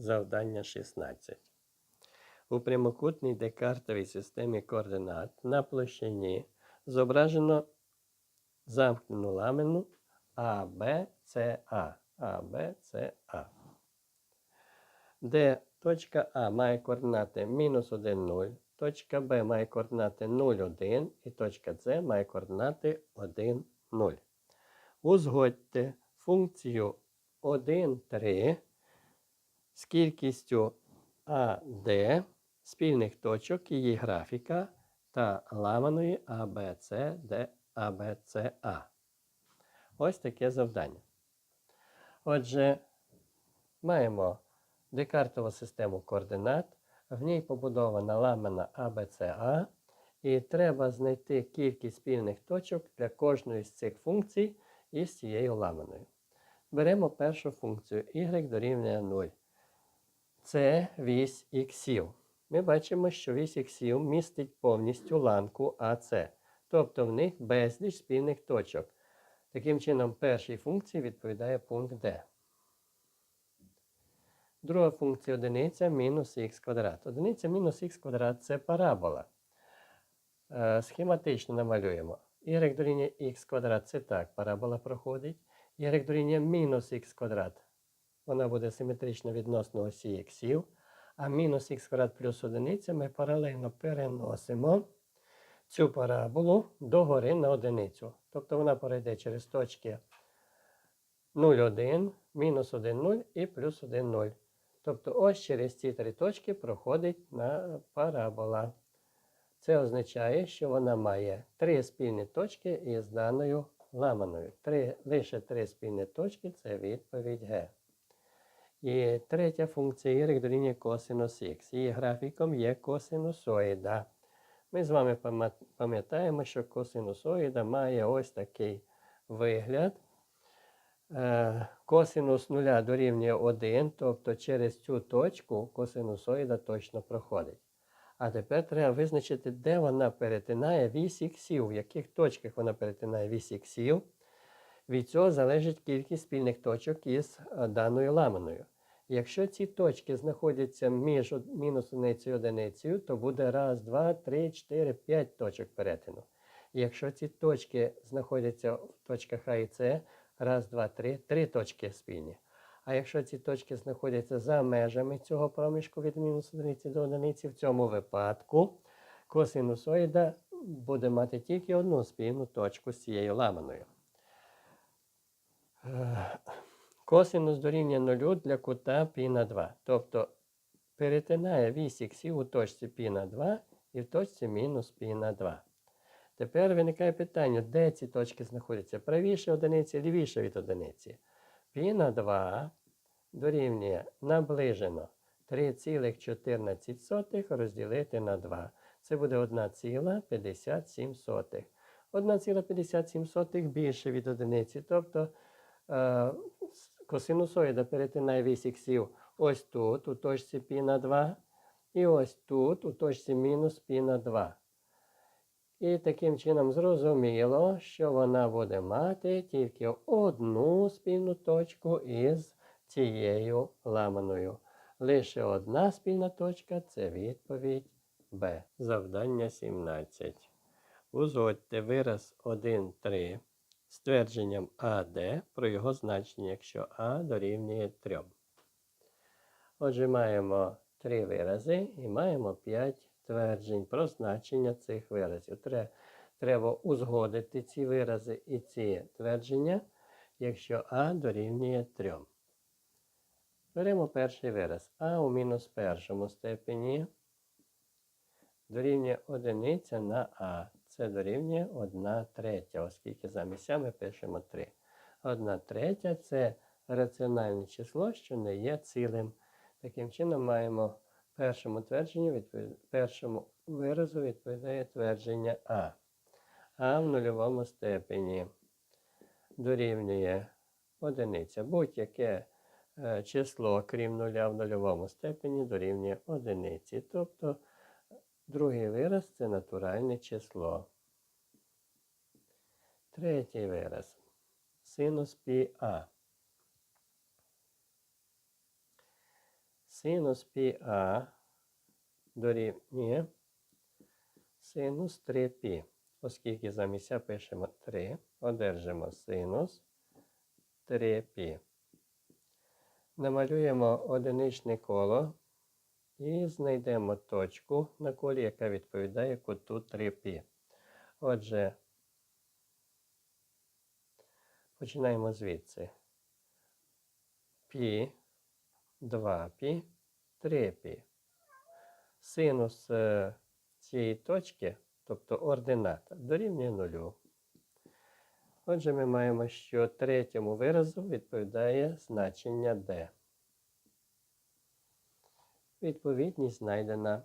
Завдання 16. У прямокутній декартовій системі координат на площині зображено замкнену ламену А, Б, С, А. А, Б, С, А. Де точка А має координати мінус 1, 0, точка Б має координати 0, 1 і точка С має координати 1, 0. Узгодьте функцію 1, 3 з кількістю АД спільних точок її графіка та ламаної де АБЦА. Ось таке завдання. Отже, маємо декартову систему координат, в ній побудована ламана АБЦА, і треба знайти кількість спільних точок для кожної з цих функцій із цією ламаною. Беремо першу функцію y дорівнює 0. Це вісь іксів. Ми бачимо, що вісь іксів містить повністю ланку АС, тобто в них безліч спільних точок. Таким чином, першій функції відповідає пункт D. Друга функція одиниця мінус х квадрат. Одиниця мінус х квадрат це парабола. Е, Схематично намалюємо. y дорівнює х квадрат це так, парабола проходить. y дорівнює мінус х квадрат. Вона буде симетрична відносно осі іксів. А мінус х квадрат плюс одиниця ми паралельно переносимо цю параболу догори на одиницю. Тобто вона перейде через точки 0, 1, мінус 1, 0 і плюс 1, 0. Тобто ось через ці три точки проходить на парабола. Це означає, що вона має три спільні точки із даною ламаною. Три, лише три спільні точки це відповідь Г. І третя функція y дорівнює косинус х. Її графіком є косинусоїда. Ми з вами пам'ят- пам'ятаємо, що косинусоїда має ось такий вигляд. Е, Косинус нуля дорівнює 1, тобто через цю точку косинусоїда точно проходить. А тепер треба визначити, де вона перетинає вісь іксів, в яких точках вона перетинає вісь іксів. Від цього залежить кількість спільних точок із е, даною ламаною. Якщо ці точки знаходяться між мінус одиницею і одиницею, то буде раз, два, три, чотири, п'ять точок перетину. Якщо ці точки знаходяться в точках А і С, раз, два, три, три точки спільні. А якщо ці точки знаходяться за межами цього проміжку від мінус одиниці до одиниці, в цьому випадку косинусоїда буде мати тільки одну спільну точку з цією ламаною. Е, Косинус дорівнює нулю для кута π на 2. Тобто перетинає вісь іксів у точці π на 2 і в точці мінус π на 2. Тепер виникає питання, де ці точки знаходяться? Правіше одиниці, лівіше від одиниці. π на 2 дорівнює наближено 3,14 розділити на 2. Це буде 1,57. 1,57 більше від одиниці. Тобто е, косинусоїда перетинає вісь іксів ось тут, у точці π на 2, і ось тут, у точці мінус π на 2. І таким чином зрозуміло, що вона буде мати тільки одну спільну точку із цією ламаною. Лише одна спільна точка це відповідь Б. Завдання 17. Узгодьте вираз 1, 3 з твердженням АД про його значення, якщо А дорівнює 3. Отже, маємо три вирази і маємо 5 тверджень про значення цих виразів. Треба узгодити ці вирази і ці твердження, якщо А дорівнює 3. Беремо перший вираз. А у мінус першому степені дорівнює одиниця на А. Це дорівнює 1 третя, оскільки замість А ми пишемо 3. 1 третя це раціональне число, що не є цілим. Таким чином маємо першому твердженню, відповід... першому виразу відповідає твердження А. А в нульовому степені дорівнює одиниця. Будь-яке е, число, крім нуля в нульовому степені, дорівнює одиниці. Тобто другий вираз це натуральне число. Третій вираз. Синус πA. синус πa дорівнює синус 3π. Оскільки замість а пишемо 3, одержимо синус 3π. Намалюємо одиничне коло і знайдемо точку на колі, яка відповідає куту 3π. Отже, починаємо звідси. Пі, 2π, 3π. Синус е, цієї точки, тобто ордината, дорівнює нулю. Отже, ми маємо, що третьому виразу відповідає значення d. Відповідність знайдена.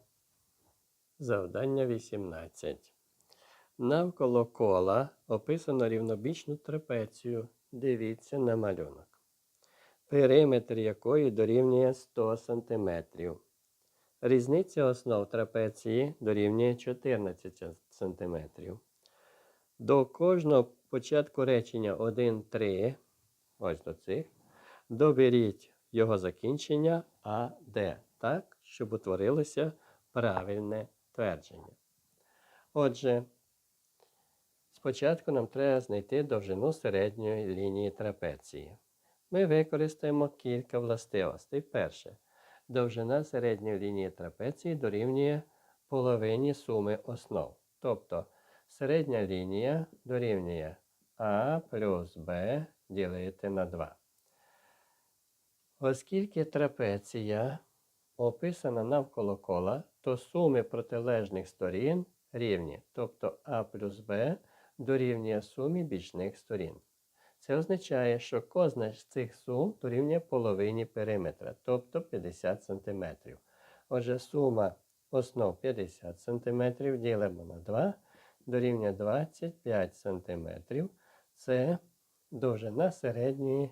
Завдання 18. Навколо кола описано рівнобічну трапецію. Дивіться на малюнок. Периметр якої дорівнює 100 см. Різниця основ трапеції дорівнює 14 см. До кожного початку речення 1, 3, ось до цих, доберіть його закінчення АД, так, щоб утворилося правильне твердження. Отже, спочатку нам треба знайти довжину середньої лінії трапеції. Ми використаємо кілька властивостей. Перше, довжина середньої лінії трапеції дорівнює половині суми основ. Тобто середня лінія дорівнює А плюс Б ділити на 2. Оскільки трапеція описана навколо кола, то суми протилежних сторін рівні, тобто А плюс Б дорівнює сумі бічних сторін. Це означає, що кожна з цих сум дорівнює половині периметра, тобто 50 см. Отже, сума основ 50 см ділимо на 2, дорівнює 25 см. Це довжина середньої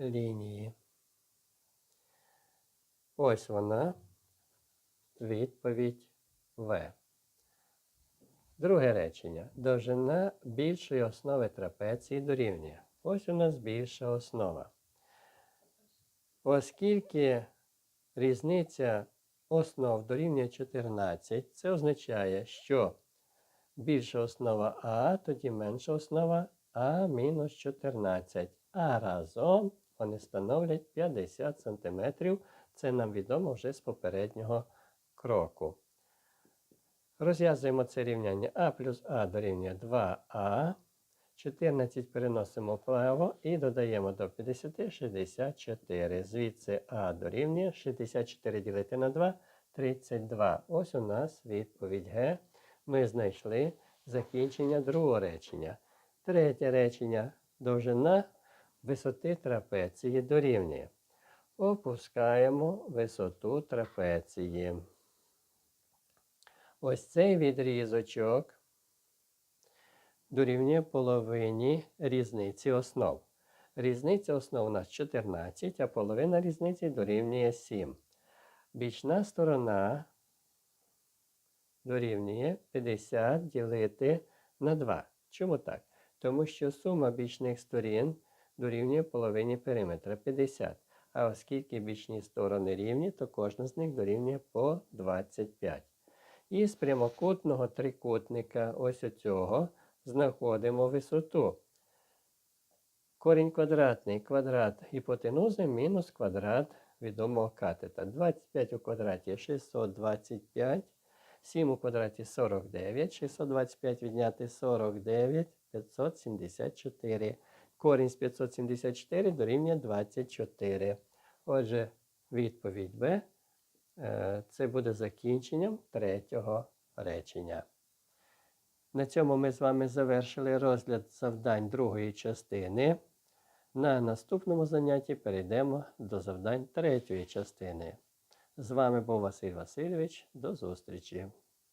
лінії. Ось вона, відповідь В. Друге речення. Довжина більшої основи трапеції дорівнює. Ось у нас більша основа. Оскільки різниця основ дорівнює 14, це означає, що більша основа А, тоді менша основа А мінус 14. А разом вони становлять 50 см. Це нам відомо вже з попереднього кроку. Розв'язуємо це рівняння А плюс А дорівнює 2А. 14 переносимо вправо і додаємо до 50 64. Звідси А дорівнює 64 ділити на 2 32. Ось у нас відповідь Г. Ми знайшли закінчення другого речення. Третє речення. Довжина висоти трапеції дорівнює. Опускаємо висоту трапеції. Ось цей відрізочок дорівнює половині різниці основ. Різниця основ у нас 14, а половина різниці дорівнює 7. Бічна сторона дорівнює 50 ділити на 2. Чому так? Тому що сума бічних сторін дорівнює половині периметра 50. А оскільки бічні сторони рівні, то кожна з них дорівнює по 25. І з прямокутного трикутника ось оцього знаходимо висоту. Корінь квадратний квадрат гіпотенузи мінус квадрат відомого катета. 25 у квадраті 625. 7 у квадраті 49. 625 відняти 49, 574. Корінь з 574 дорівнює 24. Отже, відповідь Б. е, Це буде закінченням третього речення. На цьому ми з вами завершили розгляд завдань другої частини. На наступному занятті перейдемо до завдань третьої частини. З вами був Василь Васильович. До зустрічі!